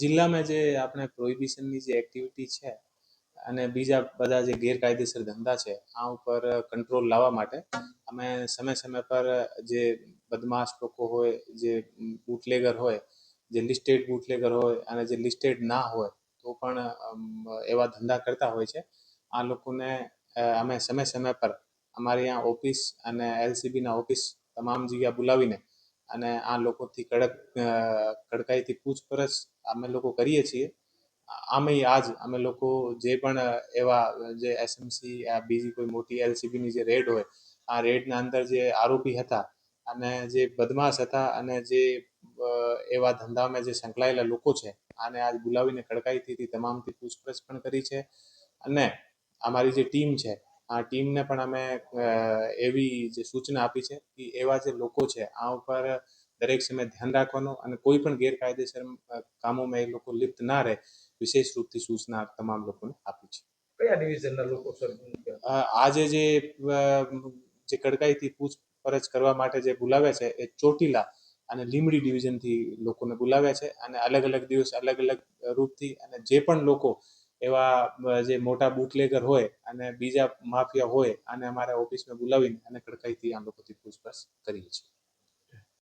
જિલ્લામાં જે આપણે પ્રોહિબિશનની જે એક્ટિવિટી છે અને બીજા બધા જે ગેરકાયદેસર ધંધા છે, આ ઉપર કંટ્રોલ લાવવા માટે અમે સમય સમય પર જે બદમાશ લોકો હોય, જે બુટલેગર હોય, જે લિસ્ટેડ બુટલેગર હોય અને જે લિસ્ટેડ ના હોય, તો પણ એવા ધંધા કરતા હોય છે. આ લોકોને અમે સમય સમય પર અમારી અહીંયા ઓફિસ અને એલસીબીના ઓફિસ તમામ જગ્યા બોલાવીને અને આ લોકોથી કડક કડકાઈથી પૂછપરછ અમે લોકો કરીએ છીએ. આમેય આજ અમે લોકો જે પણ એવા જે એસએમસી બીજી કોઈ મોટી એલસીબીની જે રેડ હોય, આ રેડના અંદર જે આરોપી હતા અને જે બદમાશ હતા અને જે એવા ધંધામાં જે સંકળાયેલા લોકો છે, આને આજ બોલાવીને કડકાઈથી તમામથી પૂછપરછ પણ કરી છે. અને અમારી જે ટીમ છે આ ટીમને પણ અમે એવી જે સૂચના આપી છે કે એવા જે લોકો છે આ ઉપર દરેક સમય ધ્યાન રાખવાનું અને કોઈ પણ ગેરકાયદેસર કામોમાં એ લોકો લિપ્ત ના રહે વિશેષ રૂપથી સૂચના તમામ લોકોને આપી છે. કયા ડિવિઝનના લોકો સર આજે જે જે કડકાઈથી પૂછપરછ કરવા માટે જે બોલાવ્યા છે એ ચોટીલા અને લીંબડી ડિવિઝનથી લોકોને બોલાવ્યા છે અને અલગ અલગ દિવસ અલગ અલગ રૂપથી અને જે પણ લોકો એવા જે મોટા બુટલેગર હોય અને બીજા માફિયા હોય અને અમારા ઓફિસમાં બોલાવીને અને કડકાઈથી આ લોકોથી પૂછપરછ કરીએ છીએ.